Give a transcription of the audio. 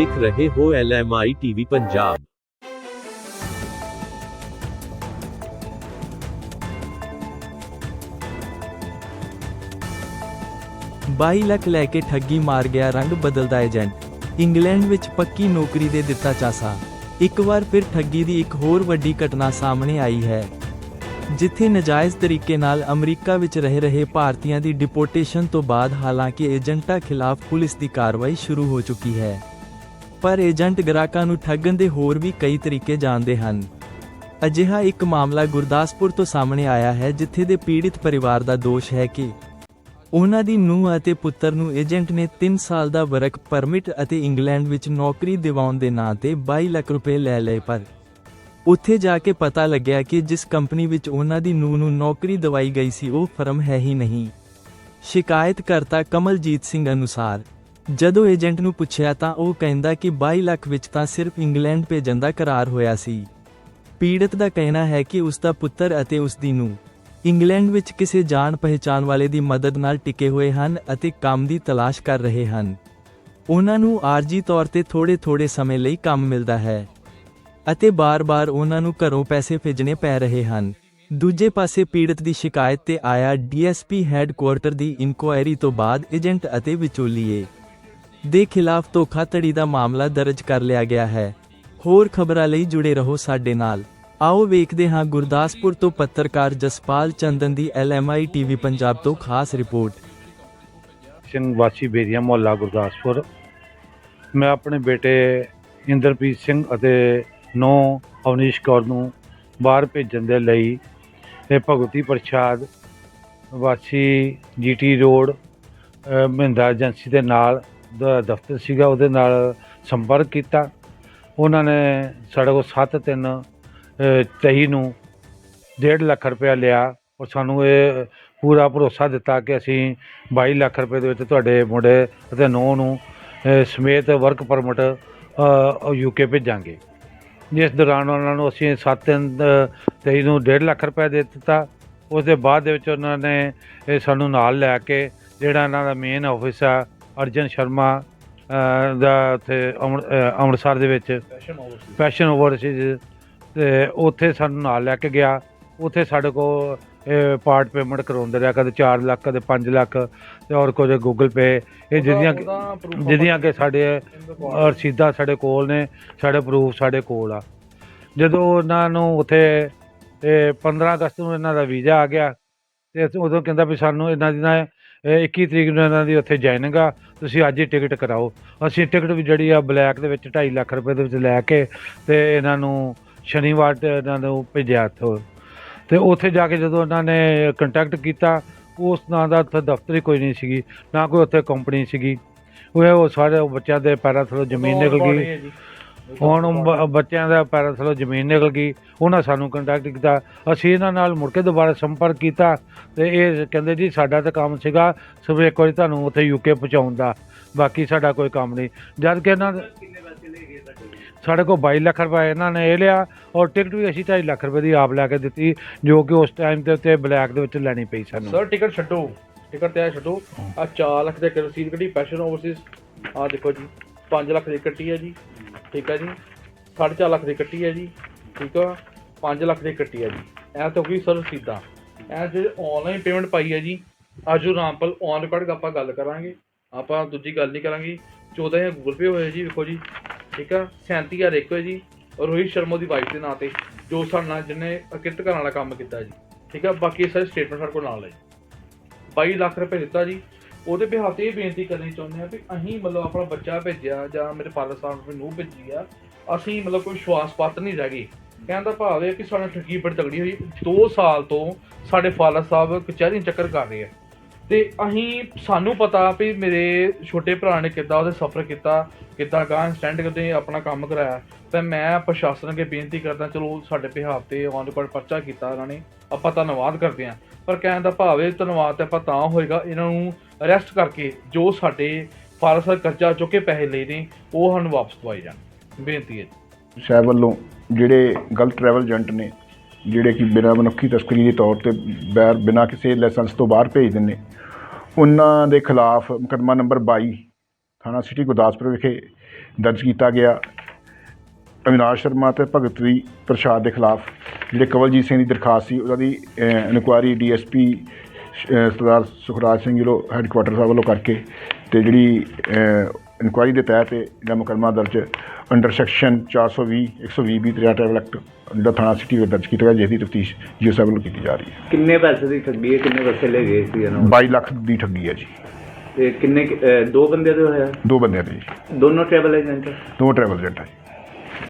ਵੇਖ ਰਹੇ ਹੋ ਐਲਐਮਆਈ ਟੀਵੀ ਪੰਜਾਬ। ਬਾਈ ਲੱਖ ਲੈ ਕੇ ਠੱਗੀ ਮਾਰ ਗਿਆ ਰੰਗ ਬਦਲਦਾ ਏਜੰਟ। ਇੰਗਲੈਂਡ ਵਿੱਚ ਪੱਕੀ ਨੌਕਰੀ ਦੇ ਦਿੱਤਾ ਚਾਸਾ। ਇੱਕ ਵਾਰ ਫਿਰ ਠੱਗੀ ਦੀ ਇੱਕ ਹੋਰ ਵੱਡੀ ਘਟਨਾ ਸਾਹਮਣੇ ਆਈ ਹੈ। ਜਿੱਥੇ ਨਜਾਇਜ਼ ਤਰੀਕੇ ਨਾਲ ਅਮਰੀਕਾ ਵਿੱਚ ਰਹਿ ਰਹੇ ਭਾਰਤੀਆਂ ਦੀ ਡਿਪੋਰਟੇਸ਼ਨ ਤੋਂ ਬਾਅਦ ਹਾਲਾਂਕਿ ਏਜੰਟਾਂ ਖਿਲਾਫ ਪੁਲਿਸ ਦੀ ਕਾਰਵਾਈ ਸ਼ੁਰੂ ਹੋ ਚੁੱਕੀ ਹੈ। ਪਰ ਏਜੰਟ ਗ੍ਰਾਹਕਾਂ ਨੂੰ ਠੱਗਣ ਦੇ ਹੋਰ ਵੀ ਕਈ ਤਰੀਕੇ ਜਾਣਦੇ ਹਨ। ਅਜਿਹਾ ਇੱਕ ਮਾਮਲਾ ਗੁਰਦਾਸਪੁਰ ਤੋਂ ਸਾਹਮਣੇ ਆਇਆ ਹੈ, ਜਿੱਥੇ ਦੇ ਪੀੜਿਤ ਪਰਿਵਾਰ ਦਾ ਦੋਸ਼ ਹੈ ਕਿ ਉਹਨਾਂ ਦੀ ਨੂੰਹ ਅਤੇ ਪੁੱਤਰ ਨੂੰ ਏਜੰਟ ਨੇ 3 ਸਾਲ ਦਾ ਵਰਕ ਪਰਮਿਟ ਅਤੇ ਇੰਗਲੈਂਡ ਵਿੱਚ ਨੌਕਰੀ ਦਿਵਾਉਣ ਦੇ ਨਾਂ ਤੇ 22 ਲੱਖ ਰੁਪਏ ਲੈ ਲਏ, ਪਰ ਉੱਥੇ ਜਾ ਕੇ ਪਤਾ ਲੱਗਿਆ ਕਿ ਜਿਸ ਕੰਪਨੀ ਵਿੱਚ ਉਹਨਾਂ ਦੀ ਨੂੰਹ ਨੂੰ ਨੌਕਰੀ ਦਵਾਈ ਗਈ ਸੀ, ਉਹ ਫਰਮ ਹੈ ਹੀ ਨਹੀਂ। ਸ਼ਿਕਾਇਤਕਰਤਾ ਕਮਲਜੀਤ ਸਿੰਘ ਅਨੁਸਾਰ ਜਦੋਂ ਏਜੰਟ ਨੂੰ ਪੁੱਛਿਆ ਤਾਂ ਉਹ ਕਹਿੰਦਾ ਕਿ 22 ਲੱਖ ਵਿੱਚ ਤਾਂ ਸਿਰਫ ਇੰਗਲੈਂਡ ਭੇਜਣ ਦਾ ਕਰਾਰ ਹੋਇਆ ਸੀ। ਪੀੜਤ ਦਾ ਕਹਿਣਾ ਹੈ ਕਿ ਉਸ ਦਾ ਪੁੱਤਰ ਅਤੇ ਉਸ ਦੀ ਨੂੰਹ ਇੰਗਲੈਂਡ ਵਿੱਚ ਕਿਸੇ ਜਾਣ ਪਹਿਚਾਨ ਵਾਲੇ ਦੀ ਮਦਦ ਨਾਲ ਟਿਕੇ ਹੋਏ ਹਨ ਅਤੇ ਕੰਮ ਦੀ ਤਲਾਸ਼ ਕਰ ਰਹੇ ਹਨ। ਉਹਨਾਂ ਨੂੰ ਆਰਜੀ ਤੌਰ ਤੇ ਥੋੜੇ-ਥੋੜੇ ਸਮੇਂ ਲਈ ਕੰਮ ਮਿਲਦਾ ਹੈ ਅਤੇ ਬਾਰ-ਬਾਰ ਉਹਨਾਂ ਨੂੰ ਘਰੋਂ ਪੈਸੇ ਭੇਜਣੇ ਪੈ ਰਹੇ ਹਨ। ਦੂਜੇ ਪਾਸੇ ਪੀੜਤ ਦੀ ਸ਼ਿਕਾਇਤ ਤੇ ਆਇਆ ਡੀਐਸਪੀ ਹੈੱਡਕੁਆਰਟਰ ਦੀ ਇਨਕੁਆਇਰੀ ਤੋਂ ਬਾਅਦ ਏਜੰਟ ਅਤੇ ਵਿਚੋਲੀਏ ਦੇ ਖਿਲਾਫ ਧੋਖਾਧੜੀ ਦਾ ਮਾਮਲਾ ਦਰਜ ਕਰ ਲਿਆ ਗਿਆ ਹੈ। ਹੋਰ ਖਬਰਾਂ ਲਈ ਜੁੜੇ ਰਹੋ ਸਾਡੇ ਨਾਲ। ਆਓ ਵੇਖਦੇ ਹਾਂ ਗੁਰਦਾਸਪੁਰ ਤੋਂ ਪੱਤਰਕਾਰ ਜਸਪਾਲ ਚੰਦਨ ਦੀ ਐਲਐਮਆਈ ਟੀਵੀ ਪੰਜਾਬ ਤੋਂ ਖਾਸ ਰਿਪੋਰਟ। ਸਿੰਘ ਵਾਸੀ ਬੇਰੀਆ ਮੁਹੱਲਾ ਗੁਰਦਾਸਪੁਰ। ਮੈਂ ਆਪਣੇ ਬੇਟੇ ਇੰਦਰਪ੍ਰੀਤ ਸਿੰਘ ਅਤੇ ਨੌ ਅਵਨੀਸ਼ ਕੌਰ ਨੂੰ ਬਾਹਰ ਭੇਜਣ ਦੇ ਲਈ ਇਹ ਭਗਵਤੀ ਪ੍ਰਸ਼ਾਦ ਵਾਸੀ ਜੀਟੀ ਰੋਡ ਮਹਿੰਦਾ ਏਜੰਸੀ ਦੇ ਨਾਲ ਦਾ ਦਫ਼ਤਰ ਸੀਗਾ, ਉਹਦੇ ਨਾਲ ਸੰਪਰਕ ਕੀਤਾ। ਉਹਨਾਂ ਨੇ ਸਾਡੇ ਕੋਲ 7 ਤਿੰਨ 23 ਨੂੰ 1.5 ਲੱਖ ਰੁਪਇਆ ਲਿਆ। ਔਰ ਸਾਨੂੰ ਇਹ ਪੂਰਾ ਭਰੋਸਾ ਦਿੱਤਾ ਕਿ ਅਸੀਂ 22 ਲੱਖ ਰੁਪਏ ਦੇ ਵਿੱਚ ਤੁਹਾਡੇ ਮੁੰਡੇ ਅਤੇ ਨੌ ਨੂੰ ਸਮੇਤ ਵਰਕ ਪਰਮਿਟ ਯੂਕੇ ਭੇਜਾਂਗੇ। ਜਿਸ ਦੌਰਾਨ ਉਹਨਾਂ ਨੂੰ ਅਸੀਂ 7 ਤਿੰਨ 23 ਨੂੰ 1.5 ਲੱਖ ਰੁਪਏ ਦੇ ਦਿੱਤਾ। ਉਸ ਦੇ ਬਾਅਦ ਦੇ ਵਿੱਚ ਉਹਨਾਂ ਨੇ ਇਹ ਸਾਨੂੰ ਨਾਲ ਲੈ ਕੇ, ਜਿਹੜਾ ਇਹਨਾਂ ਦਾ ਮੇਨ ਆਫਿਸ ਆ ਅਰਜਨ ਸ਼ਰਮਾ ਦਾ ਉੱਥੇ ਅੰਮ੍ਰਿਤਸਰ ਦੇ ਵਿੱਚ ਫੈਸ਼ਨ ਓਵਰਸੀਜ਼ ਤੇ ਉੱਥੇ ਸਾਨੂੰ ਨਾਲ ਲੈ ਕੇ ਗਿਆ। ਉੱਥੇ ਸਾਡੇ ਕੋਲ ਪਾਰਟ ਪੇਮੈਂਟ ਕਰਾਉਂਦੇ ਰਿਹਾ। ਕਦੇ 4 ਲੱਖ ਕਦੇ 5 ਲੱਖ ਤੇ ਔਰ ਕੁਝ ਗੂਗਲ ਪੇ ਇਹ ਜਿਹਦੀਆਂ ਜਿਹਦੀਆਂ ਕਿ ਸਾਡੇ ਰਸੀਦਾਂ ਸਾਡੇ ਕੋਲ ਨੇ ਸਾਡੇ ਪ੍ਰੂਫ ਸਾਡੇ ਕੋਲ ਆ। ਜਦੋਂ ਉਹਨਾਂ ਨੂੰ ਉੱਥੇ ਇਹ 15 ਅਗਸਤ ਨੂੰ ਇਹਨਾਂ ਦਾ ਵੀਜ਼ਾ ਆ ਗਿਆ ਤੇ ਉਦੋਂ ਕਹਿੰਦਾ ਵੀ ਸਾਨੂੰ ਇਹਨਾਂ ਦੀ ਨਾ 21 ਤਰੀਕ ਨੂੰ ਇਹਨਾਂ ਦੀ ਉੱਥੇ ਜਾਇਨਿੰਗ ਆ ਤੁਸੀਂ ਅੱਜ ਹੀ ਟਿਕਟ ਕਰਾਓ। ਅਸੀਂ ਟਿਕਟ ਵੀ ਜਿਹੜੀ ਆ ਬਲੈਕ ਦੇ ਵਿੱਚ 2.5 ਲੱਖ ਰੁਪਏ ਦੇ ਵਿੱਚ ਲੈ ਕੇ ਤੇ ਇਹਨਾਂ ਨੂੰ ਸ਼ਨੀਵਾਰ ਤੇ ਇਹਨਾਂ ਨੂੰ ਭੇਜਿਆ ਇੱਥੋਂ। ਤੇ ਉੱਥੇ ਜਾ ਕੇ ਜਦੋਂ ਉਹਨਾਂ ਨੇ ਕੰਟੈਕਟ ਕੀਤਾ ਉਸ ਨਾਂ ਦਾ ਉੱਥੇ ਦਫ਼ਤਰ ਹੀ ਕੋਈ ਨਹੀਂ ਸੀਗੀ ਨਾ ਕੋਈ ਉੱਥੇ ਕੰਪਨੀ ਸੀਗੀ। ਉਹ ਸਾਰੇ ਬੱਚਿਆਂ ਦੇ ਪੈਰਾਂ ਥੱਲੋਂ ਜ਼ਮੀਨ ਨਿਕਲ ਗਈ। ਹੁਣ ਬ- ਬੱਚਿਆਂ ਦਾ ਪੈਰਾਂ ਥੱਲੋਂ ਜ਼ਮੀਨ ਨਿਕਲ ਗਈ, ਉਹਨਾਂ ਸਾਨੂੰ ਕੰਟੈਕਟ ਕੀਤਾ, ਅਸੀਂ ਇਹਨਾਂ ਨਾਲ ਮੁੜ ਕੇ ਦੁਬਾਰਾ ਸੰਪਰਕ ਕੀਤਾ ਤੇ ਇਹ ਕਹਿੰਦੇ ਜੀ ਸਾਡਾ ਤਾਂ ਕੰਮ ਸੀਗਾ ਸਿਰਫ ਇੱਕ ਵਾਰੀ ਤੁਹਾਨੂੰ ਉੱਥੇ ਯੂਕੇ ਪਹੁੰਚਾਉਣ ਦਾ, ਬਾਕੀ ਸਾਡਾ ਕੋਈ ਕੰਮ ਨਹੀਂ। ਜਦ ਕਿ ਇਹਨਾਂ ਸਾਡੇ ਕੋਲ 22 ਲੱਖ ਰੁਪਏ ਇਹਨਾਂ ਨੇ ਇਹ ਲਿਆ ਔਰ ਟਿਕਟ ਵੀ ਅਸੀਂ 2.5 ਲੱਖ ਰੁਪਏ ਦੀ ਆਪ ਲੈ ਕੇ ਦਿੱਤੀ, ਜੋ ਕਿ ਉਸ ਟਾਈਮ ਦੇ ਉੱਤੇ ਬਲੈਕ ਦੇ ਵਿੱਚ ਲੈਣੀ ਪਈ ਸਾਨੂੰ। ਸਰ ਟਿਕਟ ਛੱਡੋ। ਟਿਕਟ ਤੇ ਛੱਡੋ। ਆ 4 ਲੱਖ ਦੇ ਰਸੀਦ ਕੱਢੀ ਪੈਸ਼ਨ ਓਵਰਸੀਜ਼ ਆ ਦੇਖੋ ਜੀ 5 ਲੱਖ ਦੀ ਕੱਟੀ ਹੈ ਜੀ। ਠੀਕ ਆ ਜੀ। 4.5 ਲੱਖ ਦੀ ਕੱਟੀ ਹੈ ਜੀ, ਠੀਕ ਆ। 5 ਲੱਖ ਦੀ ਕੱਟੀ ਹੈ ਜੀ। ਇਹ ਤਾਂ ਕੋਈ ਸਰ ਰਸੀਦਾਂ ਇਹ ਜਿਹੜੇ ਆਨਲਾਈਨ ਪੇਮੈਂਟ ਪਾਈ ਹੈ ਜੀ ਆਜੂ ਰਾਮਪਲ ਔਨ ਰਿਕਾਰਡ ਆਪਾਂ ਗੱਲ ਕਰਾਂਗੇ। ਆਪਾਂ ਦੂਜੀ ਗੱਲ ਨਹੀਂ ਕਰਾਂਗੇ। 14000 ਗੂਗਲ ਪੇ ਹੋਇਆ ਜੀ, ਵੇਖੋ ਜੀ। ਠੀਕ ਆ 37000 ਇੱਕ ਹੋਇਆ ਜੀ। ਰੋਹਿਤ ਸ਼ਰਮਾ ਦੀ ਵਾਈਫ ਦੇ ਨਾਂ ਤੇ, ਜੋ ਸਾਡੇ ਨਾਲ ਜਿਹਨੇ ਕਿਰਤ ਕਰਨ ਵਾਲਾ ਕੰਮ ਕੀਤਾ ਜੀ। ਠੀਕ ਆ, ਬਾਕੀ ਸਾਰੇ ਸਟੇਟਮੈਂਟ ਸਾਡੇ ਕੋਲ ਨਾਲ ਹੈ 22 ਲੱਖ ਰੁਪਏ ਦਿੱਤਾ ਜੀ। ਉਹਦੇ ਬਿਹਾਫ ਤੇ ਇਹ ਬੇਨਤੀ ਕਰਨੀ ਚਾਹੁੰਦੇ ਆ ਵੀ ਅਸੀਂ ਮਤਲਬ ਆਪਣਾ ਬੱਚਾ ਭੇਜਿਆ ਜਾਂ ਮੇਰੇ ਫਾਦਰ ਸਾਹਿਬ ਨੂੰ ਭੇਜੀ ਆ, ਅਸੀਂ ਮਤਲਬ ਕੋਈ ਵਿਸ਼ਵਾਸ ਪਾਤਰ ਨਹੀਂ ਰਹਿ ਗਏ ਕਹਿਣ ਦਾ ਭਾਵ ਹੈ ਕਿ ਸਾਡਾ ਠੱਗੀ ਬੜੀ ਤਗੜੀ ਹੋਈ 2 ਸਾਲ ਤੋਂ ਸਾਡੇ ਫਾਦਰ ਸਾਹਿਬ ਕਚਹਿਰੀ ਚੱਕਰ ਕਰ ਰਹੇ ਆ। ਤੇ ਅਸੀਂ, ਸਾਨੂੰ ਪਤਾ ਵੀ ਮੇਰੇ ਛੋਟੇ ਭਰਾ ਨੇ ਕਿੱਦਾਂ ਉਹਦੇ ਸਫਰ ਕੀਤਾ, ਕਿੱਦਾਂ ਗਾਂ ਸਟੈਂਡ ਕਰਦੇ, ਆਪਣਾ ਕੰਮ ਕਰਾਇਆ। ਤੇ ਮੈਂ ਪ੍ਰਸ਼ਾਸਨ ਅੱਗੇ ਬੇਨਤੀ ਕਰਦਾ, ਚਲੋ ਸਾਡੇ ਬਿਹਾਫ ਤੇ ਔਨ ਰਿਕਾਰਡ ਪਰਚਾ ਕੀਤਾ ਇਹਨਾਂ ਨੇ, ਆਪਾਂ ਧੰਨਵਾਦ ਕਰਦੇ ਹਾਂ। ਪਰ ਕਹਿਣ ਦਾ ਭਾਵ ਇਹ ਧੰਨਵਾਦ ਤੇ ਆਪਾਂ ਤਾਂ ਹੋਏਗਾ, ਇਹਨਾਂ ਨੂੰ ਅਰੈਸਟ ਕਰਕੇ ਜੋ ਸਾਡੇ ਫਾਰਸ ਦਾ ਕਰਜ਼ਾ ਚੁੱਕੇ ਪੈਸੇ ਲਏ ਨੇ, ਉਹ ਸਾਨੂੰ ਵਾਪਸ ਦਵਾਈ ਜਾਣ ਬੇਨਤੀ ਹੈ ਜੀ। ਸਾਹਿਬ ਵੱਲੋਂ ਜਿਹੜੇ ਗਲਤ ਟਰੈਵਲ ਏਜੰਟ ਨੇ, ਜਿਹੜੇ ਕਿ ਬਿਨਾਂ ਮਨੁੱਖੀ ਤਸਕਰੀ ਦੇ ਤੌਰ ਤੇ ਬੈਰ, ਬਿਨਾਂ ਕਿਸੇ ਲਾਇਸੈਂਸ ਤੋਂ ਬਾਹਰ ਭੇਜ ਦਿੰਦੇ, ਉਹਨਾਂ ਦੇ ਖਿਲਾਫ ਮੁਕੱਦਮਾ ਨੰਬਰ 22 ਥਾਣਾ ਸਿਟੀ ਗੁਰਦਾਸਪੁਰ ਵਿਖੇ ਦਰਜ ਕੀਤਾ ਗਿਆ ਅਵਿਨਾਸ਼ ਸ਼ਰਮਾ ਤੇ ਭਗਤਵੀ ਪ੍ਰਸ਼ਾਦ ਦੇ ਖਿਲਾਫ ਜਿਹੜੇ ਕਵਲਜੀਤ ਸਿੰਘ ਦੀ ਦਰਖਾਸਤ ਸੀ ਉਹਨਾਂ ਦੀ inquiry DSP Sardar Sukhraj Singh ji headquarter sahib ਵੱਲੋਂ ਕਰਕੇ ਤੇ ਜਿਹੜੀ ਇਨਕੁਆਇਰੀ ਦੇ ਤਹਿਤ ਜਿਹੜਾ ਮੁਕੱਦਮਾ ਦਰਜ ਅੰਡਰ ਸੈਕਸ਼ਨ 420 120 ਬੀ ਤ੍ਰਿਆ ਟ੍ਰੈਵਲ ਐਕਟ ਜਿਹੜਾ ਥਾਣਾ ਸਿਟੀ ਵਿੱਚ ਦਰਜ ਕੀਤਾ ਗਿਆ ਜਿਸ ਦੀ ਤਫਤੀਸ਼ ਜੀਓ ਸਾਹਿਬ ਵੱਲੋਂ ਕੀਤੀ ਜਾ ਰਹੀ ਹੈ। ਕਿੰਨੇ ਪੈਸੇ ਦੀ ਠੱਗੀ ਹੈ? ਕਿੰਨੇ ਪੈਸੇ ਲੈ ਗਏ ਸੀ ਇਹਨਾਂ 22 ਲੱਖ ਦੀ ਠੱਗੀ ਹੈ ਜੀ। ਤੇ ਕਿੰਨੇ ਦੋ ਬੰਦੇ ਦੇ ਹੋਇਆ? ਦੋ ਬੰਦਿਆਂ ਦੇ ਜੀ। ਦੋਨੋਂ ਟਰੈਵਲ ਏਜੰਟ ਦੋ ਟਰੈਵਲ ਏਜੰਟ ਹੈ